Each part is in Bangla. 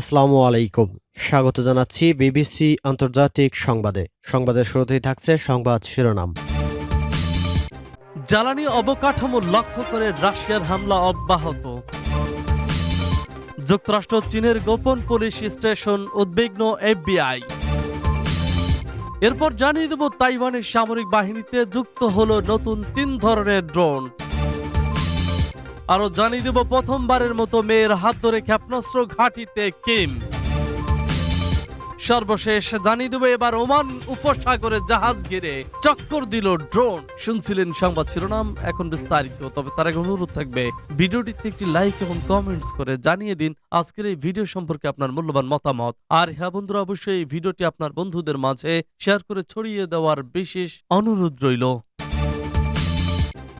আসসালামু আলাইকুম। স্বাগত জানাচ্ছি বিবিসি আন্তর্জাতিক সংবাদে। সংবাদের শুরুতেই থাকছে সংবাদ শিরোনাম। জ্বালানি অবকাঠামো লক্ষ্য করে রাশিয়ার হামলা অব্যাহত। যুক্তরাষ্ট্র চীনের গোপন পুলিশ স্টেশন উদ্বিগ্ন এফবিআই। এরপর জানিয়ে দেব তাইওয়ানের সামরিক বাহিনীতে যুক্ত হলো নতুন তিন ধরনের ড্রোন। আরও জানিয়ে দেব প্রথমবারের মতো মেয়ের হাত ধরে ক্ষেপণাস্ত্র ঘাঁটিতে কিম। সর্বশেষ জানিয়ে দেবো এবার ওমান উপসাগরে জাহাজ ঘিরে চক্কর দিল ড্রোন। শুনছিলেন সংবাদ শিরোনাম, এখন বিস্তারিত। তবে তার আগে অনুরোধ থাকবে, ভিডিওটিতে একটি লাইক এবং কমেন্টস করে জানিয়ে দিন আজকের এই ভিডিও সম্পর্কে আপনার মূল্যবান মতামত। আর হ্যাঁ বন্ধুরা, অবশ্যই এই ভিডিওটি আপনার বন্ধুদের মাঝে শেয়ার করে ছড়িয়ে দেওয়ার বিশেষ অনুরোধ রইল।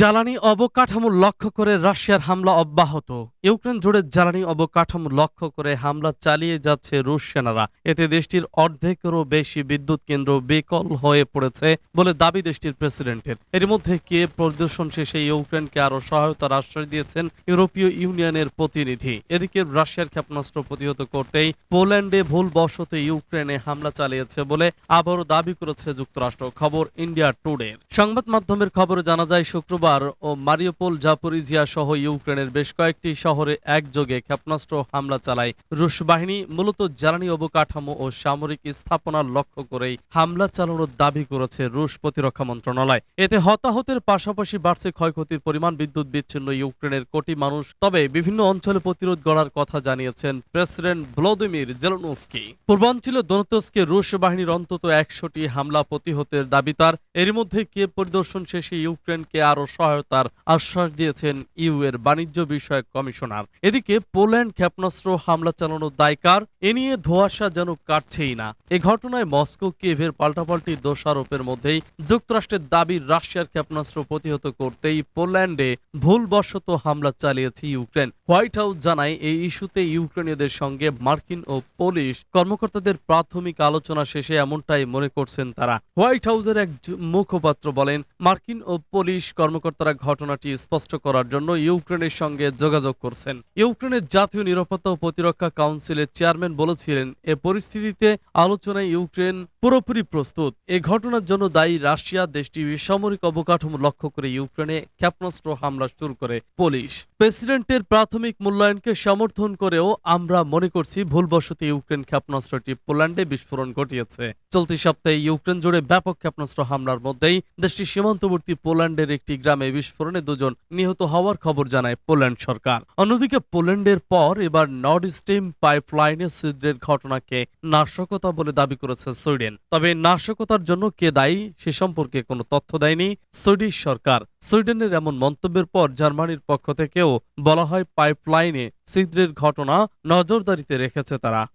জ্বালানি অবকাঠামো লক্ষ্য করে রাশিয়ার হামলা অব্যাহত। ইউক্রেন জুড়ে জ্বালানি অবকাঠামো লক্ষ্য করে হামলা চালিয়ে যাচ্ছে রুশ সেনারা। এতে দেশটির অর্ধেকেরও বেশি বিদ্যুৎ কেন্দ্র বেকল হয়ে পড়েছে বলে দাবি দেশটির প্রেসিডেন্টের। এর মধ্যে কে পরিদর্শন শেষে ইউক্রেনকে আরও সহায়তার আশ্বাস দিয়েছেন ইউরোপীয় ইউনিয়নের প্রতিনিধি। এদিকে রাশিয়ার ক্ষেপণাস্ত্র প্রতিহত করতেই পোল্যান্ডে ভুল ভুলবশত ইউক্রেনে হামলা চালিয়েছে বলে আবারও দাবি করেছে যুক্তরাষ্ট্র। খবর ইন্ডিয়া টুডের। সংবাদ মাধ্যমের খবরে জানা যায়, শুক্রবার ও মারিওপোল, জাপোরিজিয়া সহ ইউক্রেনের বেশ কয়েকটি শহরে একযোগে ক্ষেপণাস্ত্র হামলা চালায় রুশ বাহিনী, মূলত জ্বালানি অবকাঠামো ও সামরিক স্থাপনার লক্ষ্য করেই হামলা চালানোর দাবি করেছে রুশ প্রতিরক্ষা মন্ত্রণালয়। এতে হতাহতের পাশাপাশি বাড়ছে ক্ষয়ক্ষতির পরিমাণ, বিদ্যুৎ বিচ্ছিন্ন ইউক্রেনের কোটি মানুষ। তবে বিভিন্ন অঞ্চলে প্রতিরোধ গড়ার কথা জানিয়েছেন প্রেসিডেন্ট ভ্লাদিমির জেলনস্কি। পূর্বাঞ্চলে দনতস্কে রুশ বাহিনীর অন্তত একশোটি হামলা প্রতিহতের দাবি তার। এরই মধ্যে কে পরিদর্শন শেষে ইউক্রেনকে আরও সহায়তার আশ্বাস দিয়েছেন ইউ এর বাণিজ্য বিষয়ক কমিশনার। এদিকে পোল্যান্ড ক্ষেপণাস্ত্র হামলা চালানোর দায়কার এ নিয়ে ধোঁয়াশা যেন কাটছেই না। এ ঘটনায় মস্কো কেভের পাল্টাপাল্টি দোষারোপের মধ্যেই যুক্তরাষ্ট্রের দাবি রাশিয়ার ক্ষেপণাস্ত্র প্রতিহত করতেই পোল্যান্ডে ভুলবশত হামলা চালিয়েছে ইউক্রেন। হোয়াইট হাউস জানায়, এই ইস্যুতে ইউক্রেনীয়দের সঙ্গে মার্কিন ও পুলিশ কর্মকর্তাদের প্রাথমিক আলোচনা শেষে এমনটাই মনে করছেন তারা। হোয়াইট হাউসের এক মুখপাত্র বলেন, মার্কিন ও পুলিশ কর্মকর্তারা ঘটনাটি স্পষ্ট করার জন্য ইউক্রেনের সঙ্গে যোগাযোগ করছেন। ইউক্রেনের জাতীয় নিরাপত্তা ও প্রতিরক্ষা কাউন্সিলের চেয়ারম্যান বলেছিলেন, এ পরিস্থিতিতে আলোচনায় ইউক্রেন পুরোপুরি প্রস্তুত। এ ঘটনার জন্য দায়ী রাশিয়া দেশটি সামরিক অবকাঠামো লক্ষ্য করে ইউক্রেনে ক্ষেপণাস্ত্র হামলা শুরু করে পুলিশ। প্রেসিডেন্টের প্রাথমিক মূল্যায়নকে সমর্থন করেও আমরা মনে করছি ভুলবশত ইউক্রেন ক্ষেপণাস্ত্রটি পোল্যান্ডে বিস্ফোরণ ঘটিয়েছে। চলতি সপ্তাহে ইউক্রেন জুড়ে ব্যাপক ক্ষেপণাস্ত্র হামলার মধ্যেই দেশটির সীমান্তবর্তী পোল্যান্ডের একটি গ্রামে বিস্ফোরণে দুজন নিহত হওয়ার খবর জানায় পোল্যান্ড সরকার। অন্যদিকে পোল্যান্ডের পর এবার নর্থ স্ট্রিম পাইপলাইনে ছিদ্রের ঘটনাকে নাশকতা বলে দাবি করেছে সুইডেন। তবে নাশকতার জন্য কে দায়ী সে সম্পর্কে কোনো তথ্য দেয়নি সুইডিশ সরকার। সুইডেনের এমন মন্তব্যের পর জার্মানির পক্ষ থেকেও বলা হয় পাইপলাইনে ছিদ্রের ঘটনা নজরদারিতে রেখেছে তারা।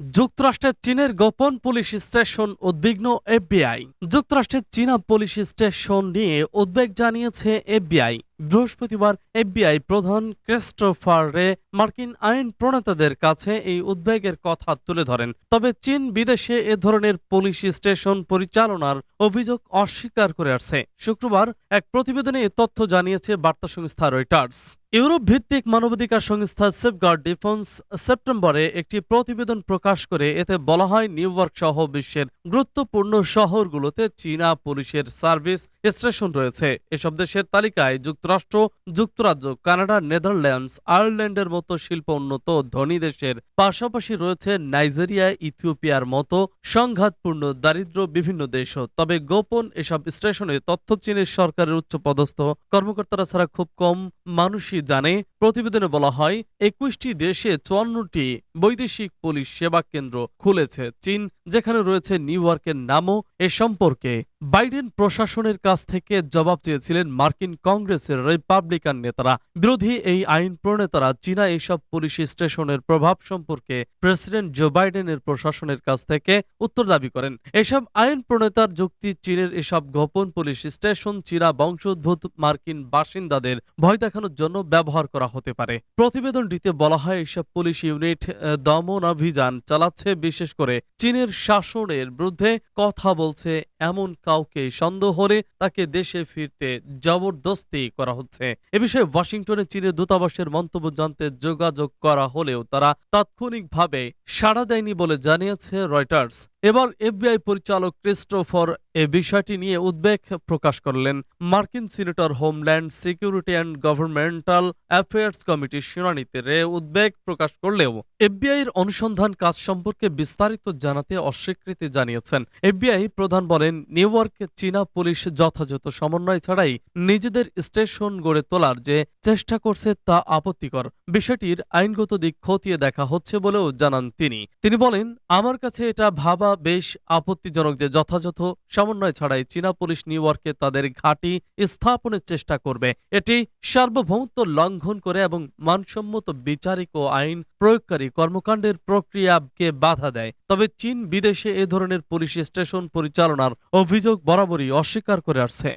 যুক্তরাষ্ট্রের চীনের গোপন পুলিশ স্টেশন উদ্বিগ্ন এফবিআই। যুক্তরাষ্ট্রের চীনা পুলিশ স্টেশন নিয়ে উদ্বেগ জানিয়েছে এফবিআই। বৃহস্পতিবার এফবিআই প্রধান ক্রিস্টোফার রে মার্কিন আইন প্রণেতাদের কাছে এই উদ্বেগের কথা তুলে ধরেন। তবে চীন বিদেশে এ ধরনের পুলিশ স্টেশন পরিচালনার অভিযোগ অস্বীকার করে আসছে। শুক্রবার এক প্রতিবেদনে এ তথ্য জানিয়েছে বার্তা সংস্থা রয়টার্স। ইউরোপ ভিত্তিক মানবাধিকার সংস্থা সেফগার্ড ডিফেন্স সেপ্টেম্বরে একটি প্রতিবেদন প্রকাশ করে এতে বলা হয়, নিউ ইয়র্ক সহ বিশ্বের গুরুত্বপূর্ণ শহরগুলোতে চীনা পুলিশের সার্ভিস স্টেশন রয়েছে। এসব দেশের তালিকায় যুক্তরাষ্ট্র, যুক্তরাজ্য, কানাডা, নেদারল্যান্ডস, আয়ারল্যান্ডের মতো শিল্প উন্নত ধনী দেশের পাশাপাশি রয়েছে নাইজেরিয়া, ইথিওপিয়ার মতো সংঘাতপূর্ণ দারিদ্র বিভিন্ন দেশও তবে গোপন এসব স্টেশনে তথ্য চীনের সরকারের উচ্চপদস্থ কর্মকর্তারা ছাড়া খুব কম মানুষই জানে। প্রতিবেদনে বলা হয়, একুশটি দেশে চুয়ান্নটি বৈদেশিক পুলিশ সেবা কেন্দ্র খুলেছে চীন, যেখানে রয়েছে নিউ ইয়র্কের নামও এ সম্পর্কে। বাইডেন প্রশাসনের কাছ থেকে জবাব চেয়েছিলেন মার্কিন কংগ্রেসের রিপাবলিকান নেতারা। বিরোধী এই আইন প্রণেতারা চীনা এইসব পুলিশ স্টেশনের প্রভাব সম্পর্কে প্রেসিডেন্ট জো বাইডেনের প্রশাসনের কাছ থেকে উত্তর দাবি করেন। এসব আইন প্রণেতার যুক্তি চীনের এসব গোপন পুলিশ স্টেশন চীনা বংশোদ্ভূত মার্কিন বাসিন্দাদের ভয় দেখানোর জন্য ব্যবহার করা হতে পারে। প্রতিবেদনটিতে বলা হয়, এসব পুলিশ ইউনিট দমন অভিযান চালাচ্ছে বিশেষ করে চীনের শাসনের বিরুদ্ধে কথা বলছে এমন কাউকে সন্দেহ হলে তাকে দেশে ফিরতে জবরদস্তি করা হচ্ছে। এ বিষয়ে ওয়াশিংটনে চীনের দূতাবাসের মন্তব্য জানতে যোগাযোগ করা হলেও তারা তাৎক্ষণিকভাবে সাড়া দেয়নি বলে জানিয়েছে রয়টার্স। এবার এফবিআই পরিচালক ক্রিস্টোফার এ বিষয়টি নিয়ে উদ্বেগ প্রকাশ করলেন মার্কিন senator homeland security and governmental affairs কমিটির শুনানিতে। রে উদ্বেগ প্রকাশ করলেও এফবিআই এর অনুসন্ধান কাজ সম্পর্কে বিস্তারিত জানাতে অস্বীকৃতি জানিয়েছেন। এফবিআই প্রধান বলেন, নিউ ইয়র্কে, চীনা পুলিশ যথাযথ সমন্বয় ছাড়াই নিজেদের স্টেশন গড়ে তোলার যে চেষ্টা করছে তা আপত্তিকর। বিষয়টির আইনগত দিক খতিয়ে দেখা হচ্ছে বলেও জানান তিনি। তিনি বলেন, আমার কাছে এটা ভাবা বেশ আপত্তিজনক যে যথাযথ সমন্বয় ছাড়াই চীনা পুলিশ নিউ ইয়র্কে তাদের ঘাঁটি স্থাপনের চেষ্টা করবে। এটি সার্বভৌমত্ব লঙ্ঘন করে এবং মানসম্মত বিচারিক ও আইন প্রয়োগকারী কর্মকাণ্ডের প্রক্রিয়াকে বাধা দেয়। তবে চীন বিদেশে এ ধরনের পুলিশ স্টেশন পরিচালনার অভিযোগ বরাবরই অস্বীকার করে আসছে।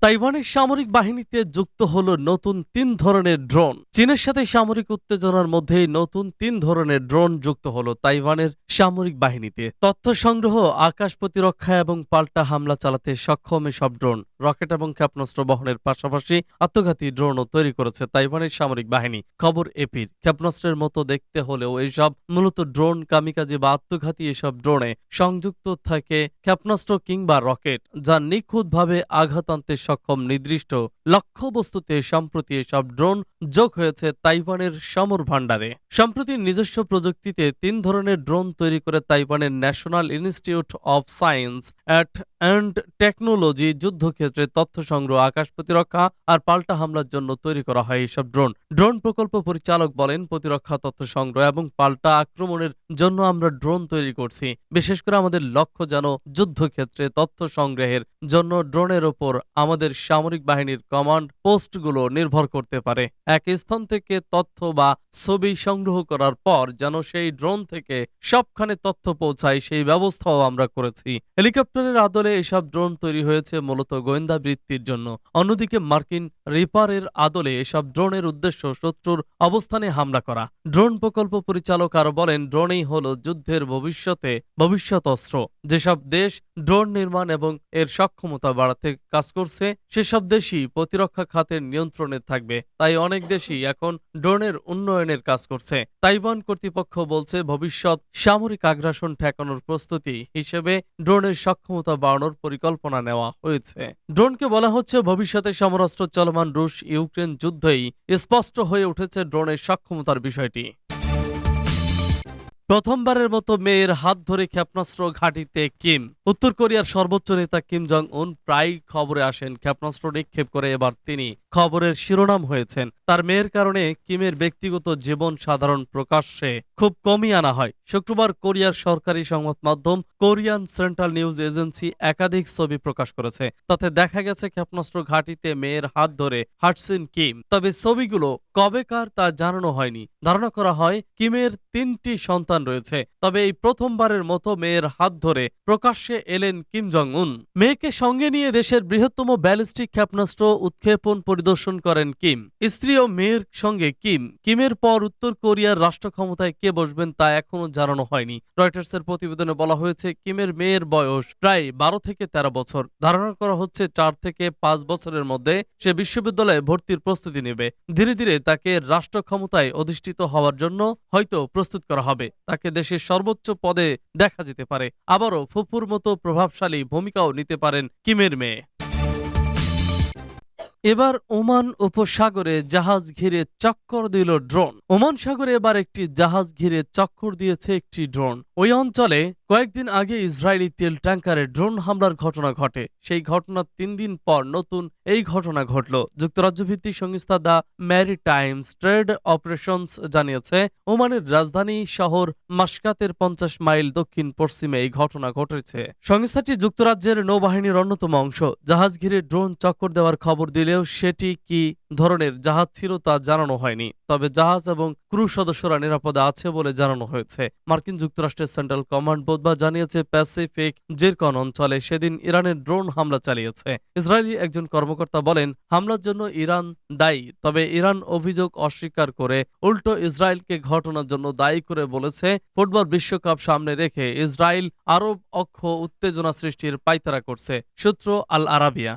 তাইওয়ানের সামরিক বাহিনীতে যুক্ত হল নতুন তিন ধরনের ড্রোন। চীনের সাথে সামরিক উত্তেজনার মধ্যে নতুন তিন ধরনের ড্রোন যুক্ত হল তাইওয়ানের সামরিক বাহিনীতে। তথ্য সংগ্রহ, আকাশ প্রতিরক্ষা এবং পাল্টা হামলা চালাতে সক্ষম এসব ড্রোন। রকেট এবং ক্ষেপণাস্ত্র বহনের পাশাপাশি আত্মঘাতী ড্রোনও তৈরি করেছে তাইওয়ানের সামরিক বাহিনী। খবর এপির। ক্ষেপণাস্ত্রের মতো দেখতে হলেও এসব মূলত ড্রোন, কামিকাজি বা আত্মঘাতী এসব ড্রোনে সংযুক্ত থাকে ক্ষেপণাস্ত্র কিংবা রকেট, যা নিখুঁতভাবে আঘাত আনতে সক্ষম নির্দিষ্ট লক্ষ্যবস্তুতে সম্প্রতি এসব ড্রোন যোগ হয়েছে তাইওয়ানের সমর ভাণ্ডারে। সম্প্রতি নিজস্ব প্রযুক্তিতে তিন ধরনের ড্রোন তৈরি করে তাইওয়ানের national institute of science at and technology যুদ্ধক্ষেত্রে তথ্য সংগ্রহ, আকাশ প্রতিরক্ষা আর পাল্টা হামলার জন্য তৈরি করা হয় এইসব ড্রোন। ড্রোন প্রকল্প পরিচালক বলেন, প্রতিরক্ষা তথ্য সংগ্রহ এবং পাল্টা আক্রমণের জন্য আমরা ড্রোন তৈরি করছি। বিশেষ করে আমাদের লক্ষ্য যেন যুদ্ধক্ষেত্রে তথ্য সংগ্রহের জন্য ড্রোনের ওপর আমাদের সামরিক বাহিনীর কমান্ড পোস্টগুলো নির্ভর করতে পারে। এক স্থান থেকে তথ্য বা ছবি সংগ্রহ করার পর যেন সেই ড্রোন থেকে সবখানে তথ্য পৌঁছায়, সেই ব্যবস্থাও আমরা করেছি। হেলিকপ্টারের আদলে এসব ড্রোন তৈরি হয়েছে, মূলত গোয়েন্দা বৃত্তির জন্য। অন্যদিকে মার্কিন রিপারের আদলে এসব ড্রোনের উদ্দেশ্য শত্রুর অবস্থানে হামলা করা। ড্রোন প্রকল্প পরিচালক আরও বলেন, ড্রোনই হলো যুদ্ধের ভবিষ্যতে ভবিষ্যৎ অস্ত্র। যেসব দেশ ড্রোন নির্মাণ এবং এর সক্ষমতা বাড়াতে কাজ করছে, সেসব দেশই প্রতিরক্ষা খাতের নিয়ন্ত্রণে থাকবে। তাই অনেক দেশই এখন ড্রোনের উন্নয়নের কাজ করছে। তাইওয়ান কর্তৃপক্ষ বলছে ভবিষ্যৎ সামরিক আগ্রাসন ঠেকানোর প্রস্তুতি হিসেবে ড্রোনের সক্ষমতা বাড়ানোর পরিকল্পনা নেওয়া হয়েছে। ড্রোনকে বলা হচ্ছে ভবিষ্যতে সমরাস্ত্র চলমান রুশ ইউক্রেন যুদ্ধেই স্পষ্ট হয়ে উঠেছে ড্রোনের সক্ষমতার বিষয়টি। প্রথমবারের মতো মেয়ের হাত ধরে ক্ষেপণাস্ত্র ঘাঁটিতে কিম। উত্তর কোরিয়ার সর্বোচ্চ নেতা কিম জং উন প্রায় খবরে আসেন, ক্ষেপণাস্ত্র নিক্ষেপ করে এবার তিনি খবরের শিরোনাম হয়েছেন। তার মেয়ের কারণে কিমের ব্যক্তিগত জীবন সাধারণ প্রকাশ্যে খুব কমই আনা হয়। শুক্রবার কোরিয়ার সরকারি সংবাদ মাধ্যম কোরিয়ান সেন্ট্রাল নিউজ এজেন্সি একাধিক ছবি প্রকাশ করেছে। তাতে দেখা গেছে, ক্ষেপণাস্ত্র ঘাঁটিতে মেয়ের হাত ধরে হাঁটছেন কিম। তবে ছবিগুলো কবেকার তা জানানো হয়নি। ধারণা করা হয়, কিমের তিনটি সন্তান রয়েছে। তবে এই প্রথমবারের মতো মেয়ের হাত ধরে প্রকাশ্যে এলেন কিম জং উন মেয়েকে সঙ্গে নিয়ে দেশের বৃহত্তম ব্যালিস্টিক ক্ষেপণাস্ত্র উৎক্ষেপণ পরিদর্শন করেন কিম। স্ত্রী ও মেয়ের সঙ্গে কিম। কিমের পর উত্তর কোরিয়ার রাষ্ট্র ক্ষমতায় কে বসবেন তা এখনও জানানো হয়নি। রয়টার্সের প্রতিবেদনে বলা হয়েছে, কিমের মেয়ের বয়স প্রায় বারো থেকে তেরো বছর। ধারণা করা হচ্ছে, চার থেকে পাঁচ বছরের মধ্যে সে বিশ্ববিদ্যালয়ে ভর্তির প্রস্তুতি নেবে। ধীরে ধীরে তাকে রাষ্ট্র ক্ষমতায় অধিষ্ঠিত হওয়ার জন্য হয়তো প্রস্তুত করা হবে। তাকে দেশের সর্বোচ্চ পদে দেখা যেতে পারে। আবারও ফুপুর মতো প্রভাবশালী ভূমিকাও নিতে পারেন কিমের মেয়ে। এবার ওমান উপসাগরে জাহাজ ঘিরে চক্কর দিল ড্রোন। ওমান সাগরে এবার একটি জাহাজ ঘিরে চক্কর দিয়েছে একটি ড্রোন। ওই অঞ্চলে কয়েকদিন আগে ইসরায়েলি তেল ট্যাঙ্কারে ড্রোন হামলার ঘটনা ঘটে। সেই ঘটনার তিন দিন পর নতুন এই ঘটনা ঘটল। যুক্তরাজ্য ভিত্তিক সংস্থা the maritime trade operations জানিয়েছে, ওমানের রাজধানী শহর মাসকাতের পঞ্চাশ মাইল দক্ষিণ পশ্চিমে এই ঘটনা ঘটেছে। সংস্থাটি যুক্তরাজ্যের নৌবাহিনীর অন্যতম অংশ। জাহাজ ঘিরে ড্রোন চক্কর দেওয়ার খবর দিলেও সেটি কি ধরনের জাহাজ ছিল তা জানানো হয়নি, তবে জাহাজ এবং ক্রু সদস্যরা নিরাপদে আছে বলে জানানো হয়েছে। মার্কিন যুক্তরাষ্ট্রের সেন্ট্রাল কমান্ড বুধবার জানিয়েছে, প্যাসিফিক জিরকন অঞ্চলে সেদিন ইরানের ড্রোন হামলা চালিয়েছে। ইসরায়েলি একজন কর্মকর্তা বলেন, হামলার জন্য ইরান দায়ী, তবে ইরান অভিযোগ অস্বীকার করে উল্টো ইসরায়েলকে ঘটনার জন্য দায়ী করে বলেছে, ফুটবল বিশ্বকাপ সামনে রেখে ইসরায়েল আরব অক্ষ উত্তেজনা সৃষ্টির পাইতারা করছে, সূত্র আল আরাবিয়া।